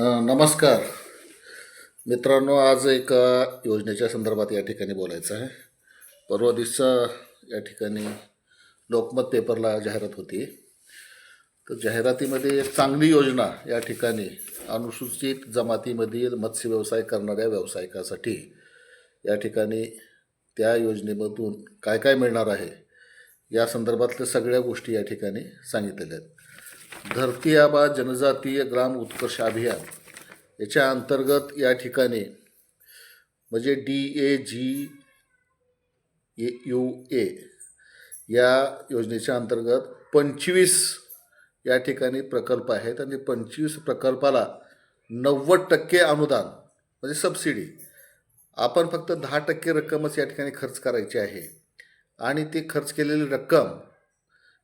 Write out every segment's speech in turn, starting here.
नमस्कार. मित्रांनो आज एक योजनेच्या संदर्भात या ठिकाणी बोलायचं आहे. परवा दिवसा या ठिकाणी लोकमत पेपरला जाहिरात होती. तर जाहिरातीमध्ये एक चांगली योजना या ठिकाणी अनुसूचित जमातीमधील मत्स्य व्यवसाय करणाऱ्या व्यावसायिकासाठी या ठिकाणी त्या योजनेमधून काय काय मिळणार आहे या संदर्भातल्या सगळ्या गोष्टी या ठिकाणी सांगितलेल्या आहेत. धरती आबा जनजातीय ग्राम उत्कर्ष अभियान. याच्या अंतर्गत या ठिकाणी म्हणजे D A G A U A या योजनेच्या अंतर्गत पंचवीस या ठिकाणी प्रकल्प आहेत आणि पंचवीस प्रकल्पाला नव्वद टक्के अनुदान म्हणजे सबसिडी. आपण फक्त दहा टक्के रक्कमच या ठिकाणी खर्च करायची आहे आणि ती खर्च केलेली रक्कम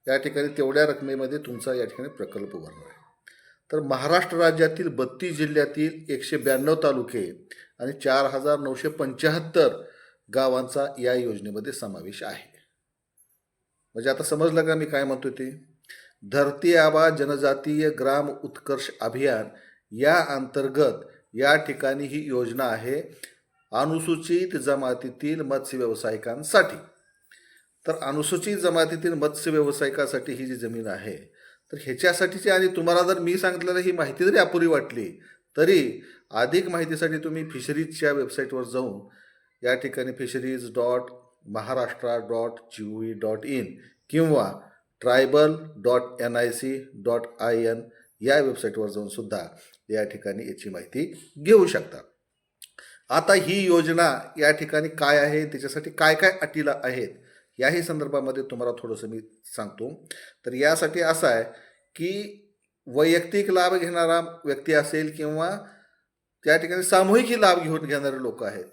या ठिकाणी तेवढ्या रकमेमध्ये तुमचा या ठिकाणी प्रकल्प उभारणार आहे. तर महाराष्ट्र राज्यातील बत्तीस जिल्ह्यातील एकशे ब्याण्णव तालुके आणि चार हजार नऊशे पंच्याहत्तर गावांचा या योजनेमध्ये समावेश आहे. म्हणजे आता समजलं का मी काय म्हणतो ते? धरती आबा जनजातीय ग्राम उत्कर्ष अभियान या अंतर्गत या ठिकाणी ही योजना आहे अनुसूचित जमातीतील मत्स्य व्यावसायिकांसाठी. तर अनुसूचित जमातीतील मत्स्य व्यावसायिकासाठी ही जी जमीन आहे तर ह्याच्यासाठीची आणि तुम्हाला जर मी सांगितलेलं ही माहिती जरी अपुरी वाटली तरी अधिक माहितीसाठी तुम्ही फिशरीजच्या वेबसाईटवर जाऊन या ठिकाणी fisheries dot Maharashtra dot G E dot in किंवा tribal dot N I C dot I N या वेबसाईटवर जाऊन सुद्धा या ठिकाणी याची माहिती घेऊ शकता. आता ही योजना या ठिकाणी काय आहे त्याच्यासाठी काय काय अटीला आहेत याही संदर्भामध्ये तुम्हाला थोडंसं मी सांगतो. तर यासाठी असं आहे की वैयक्तिक लाभ घेणारा व्यक्ती असेल किंवा त्या ठिकाणी सामूहिक लाभ घेऊन घेणारे लोक आहेत.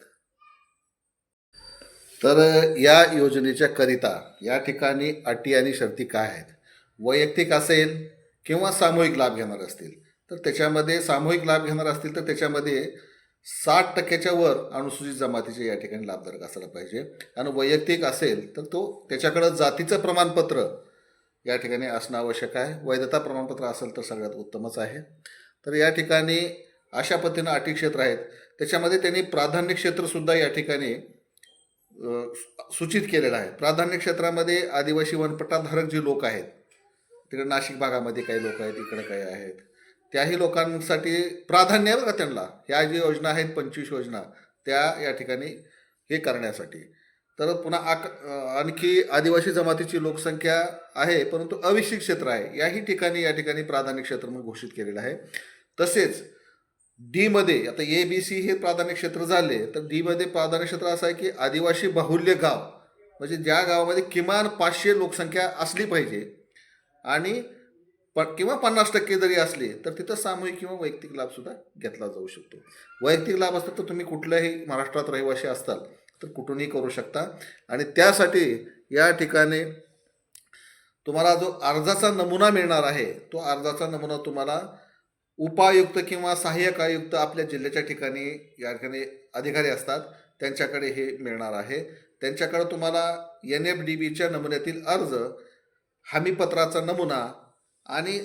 तर या योजनेच्या करिता या ठिकाणी अटी आणि शर्ती काय आहेत? वैयक्तिक असेल किंवा सामूहिक लाभ घेणार असतील. तर त्याच्यामध्ये सामूहिक लाभ घेणार असतील तर त्याच्यामध्ये साठ टक्क्याच्या वर अनुसूचित जमातीचे या ठिकाणी लाभधारक असायला पाहिजे. आणि वैयक्तिक असेल तर तो त्याच्याकडं जातीचं प्रमाणपत्र या ठिकाणी असणं आवश्यक आहे. वैधता प्रमाणपत्र असेल तर सगळ्यात उत्तमच आहे. तर या ठिकाणी अशा पद्धतीनं अटी क्षेत्र आहेत. त्याच्यामध्ये त्यांनी प्राधान्य क्षेत्रसुद्धा या ठिकाणी सूचित केलेलं आहे. प्राधान्य क्षेत्रामध्ये आदिवासी वनपट्टाधारक जे लोक आहेत तिकडे नाशिक भागामध्ये काही लोक आहेत इकडे काही आहेत. त्याही लोकांसाठी प्राधान्य आहे बरं का त्यांना. ह्या जी योजना आहेत पंचवीस योजना त्या या ठिकाणी हे करण्यासाठी. तर पुन्हा आक आणखी आदिवासी जमातीची लोकसंख्या आहे परंतु अविकसित क्षेत्र आहे. याही ठिकाणी या ठिकाणी प्राधान्य क्षेत्र म्हणून घोषित केलेलं आहे. तसेच डीमध्ये आता ए बी सी हे प्राधान्य क्षेत्र झाले तर डीमध्ये प्राधान्य क्षेत्र असं आहे की आदिवासी बाहुल्य गाव म्हणजे ज्या गावामध्ये किमान पाचशे लोकसंख्या असली पाहिजे आणि प किंवा पन्नास टक्के जरी असले तर तिथं सामूहिक किंवा वैयक्तिक लाभसुद्धा घेतला जाऊ शकतो. वैयक्तिक लाभ असतात तर तुम्ही कुठल्याही महाराष्ट्रात रहिवासी असताल तर कुठूनही करू शकता. आणि त्यासाठी या ठिकाणी तुम्हाला जो अर्जाचा नमुना मिळणार आहे तो अर्जाचा नमुना तुम्हाला उपायुक्त किंवा सहाय्यक आयुक्त आपल्या जिल्ह्याच्या ठिकाणी या ठिकाणी अधिकारी असतात त्यांच्याकडे हे मिळणार आहे. त्यांच्याकडे तुम्हाला एन एफ डी बीच्या नमुन्यातील अर्ज हमीपत्राचा नमुना आणि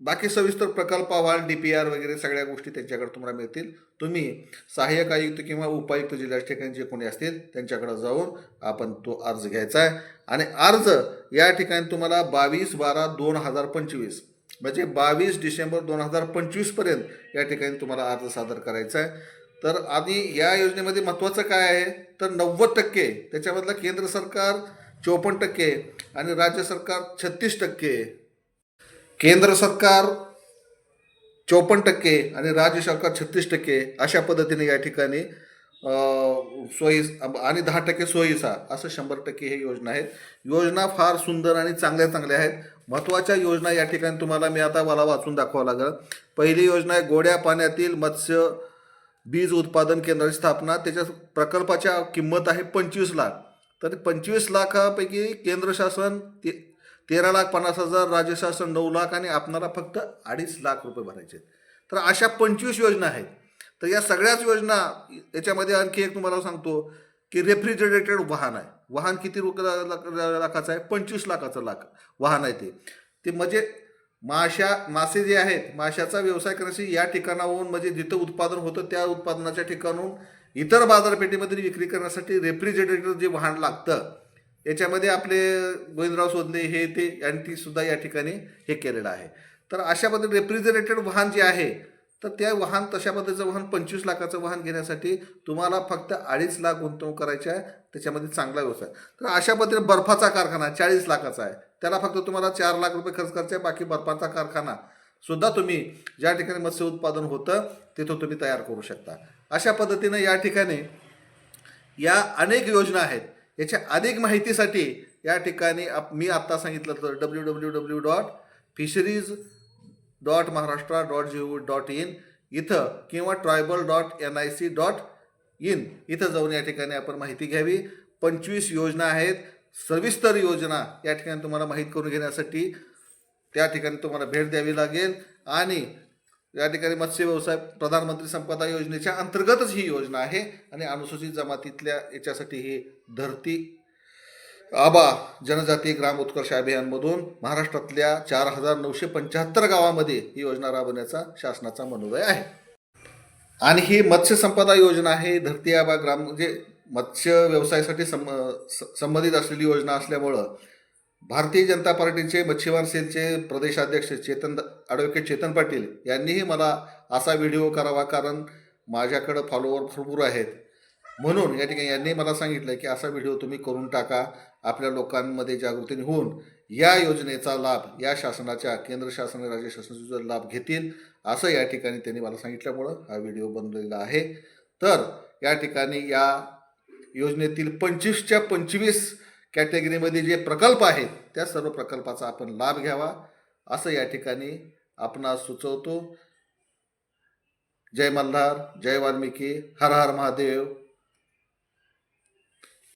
बाकी सविस्तर प्रकल्प अहवाल डी पी आर वगैरे सगळ्या गोष्टी त्यांच्याकडे तुम्हाला मिळतील. तुम्ही सहाय्यक आयुक्त किंवा उपायुक्त जिल्ह्याच्या ठिकाणी जे कोणी असतील त्यांच्याकडे जाऊन आपण तो अर्ज घ्यायचा आहे. आणि अर्ज या ठिकाणी तुम्हाला बावीस बारा दोन हजार पंचवीस म्हणजे बावीस डिसेंबर दोन हजार पंचवीसपर्यंत या ठिकाणी तुम्हाला अर्ज सादर करायचा आहे. तर आणि या योजनेमध्ये महत्त्वाचं काय आहे? तर नव्वद टक्के त्याच्यामधलं केंद्र सरकार चोपन्न टक्के आणि राज्य सरकार छत्तीस टक्के. केंद्र सरकार चोपन्न टक्के आणि राज्य सरकार छत्तीस टक्के अशा पद्धतीने या ठिकाणी सोयी आणि दहा टक्के सोयीसा असं शंभर टक्के हे योजना आहेत. योजना फार सुंदर आणि चांगल्या चांगल्या आहेत. महत्त्वाच्या योजना या ठिकाणी तुम्हाला मी आता मला वाचून दाखवावं लागेल. पहिली योजना आहे गोड्या पाण्यातील मत्स्य बीज उत्पादन केंद्राची स्थापना. त्याच्या प्रकल्पाच्या किंमत आहे पंचवीस लाख. तर पंचवीस लाखापैकी केंद्र शासन ते तेरा लाख पन्नास हजार राज्य शासन नऊ लाख आणि आपणाला फक्त अडीच लाख रुपये भरायचे तर अशा पंचवीस योजना आहेत. तर या सगळ्याच योजना याच्यामध्ये आणखी एक तुम्हाला सांगतो की रेफ्रिजरेटेड वाहन आहे. वाहन किती रुपये लाखाचं आहे? पंचवीस लाखाचं लाख वाहन आहे ते. ते म्हणजे माशा मासे जे आहेत माशाचा व्यवसाय करण्यासाठी या ठिकाणाहून म्हणजे जिथं उत्पादन होतं त्या उत्पादनाच्या ठिकाणून इतर बाजारपेठेमध्ये विक्री करण्यासाठी रेफ्रिजरेटर जे वाहन लागतं याच्यामध्ये आपले गोविंदराव सोधणे हे ते यांनी सुद्धा या ठिकाणी हे केलेलं आहे. तर अशा पद्धतीने रेफ्रिजरेटेड वाहन जे आहे तर त्या वाहन तशा पद्धतीचं वाहन पंचवीस लाखाचं वाहन घेण्यासाठी तुम्हाला फक्त अडीच लाख गुंतवणूक करायची आहे त्याच्यामध्ये चांगला व्यवसाय. तर अशा पद्धतीने बर्फाचा कारखाना चाळीस लाखाचा आहे. त्याला फक्त तुम्हाला चार लाख रुपये खर्च करायचे आहे बाकी बर्फाचा कारखाना सुद्धा तुम्ही ज्या ठिकाणी मत्स्य उत्पादन होतं तिथं तुम्ही तयार करू शकता. अशा पद्धतीनं या ठिकाणी या अनेक योजना आहेत. याच्या अधिक माहितीसाठी या ठिकाणी आप मी आत्ता सांगितलं तर W W W dot fisheries dot Maharashtra dot G O dot in इथं किंवा tribal dot N I C dot in इथं जाऊन या ठिकाणी आपण माहिती घ्यावी. पंचवीस योजना आहेत. सविस्तर योजना या ठिकाणी तुम्हाला माहीत करून घेण्यासाठी त्या ठिकाणी तुम्हाला भेट द्यावी लागेल. आणि या ठिकाणी मत्स्य व्यवसाय प्रधानमंत्री संपदा योजनेच्या अंतर्गतच ही योजना आहे आणि अनुसूचित जमातीतल्या याच्यासाठी ही धरती आबा जनजाती ग्राम उत्कर्ष अभियानमधून महाराष्ट्रातल्या चार हजार नऊशे पंच्याहत्तर गावामध्ये ही योजना राबवण्याचा शासनाचा मनोदय आहे. आणि ही मत्स्य संपदा योजना आहे. धरती आबा ग्राम म्हणजे मत्स्य व्यवसायासाठी सं स- संबंधित असलेली योजना असल्यामुळं भारतीय जनता पार्टीचे मच्छीमार सेलचे प्रदेशाध्यक्ष चेतन ॲडव्होकेट चेतन पाटील यांनीही मला असा व्हिडिओ करावा कारण माझ्याकडं फॉलोवर भरपूर आहेत. म्हणून या ठिकाणी यांनी मला सांगितलं की असा व्हिडिओ तुम्ही करून टाका आपल्या लोकांमध्ये जागृतीने होऊन या योजनेचा लाभ या शासनाच्या केंद्र शासन राज्य शासनाचा लाभ घेतील असं या ठिकाणी त्यांनी मला सांगितल्यामुळं हा व्हिडिओ बनवलेला आहे. तर या ठिकाणी या योजनेतील पंचवीसच्या पंचवीस कॅटेगरीमध्ये जे प्रकल्प आहेत त्या सर्व प्रकल्पाचा आपण लाभ घ्यावा. असं या ठिकाणी आपण सुचवतो. जय मल्हार जय वाल्मिकी हर हर महादेव.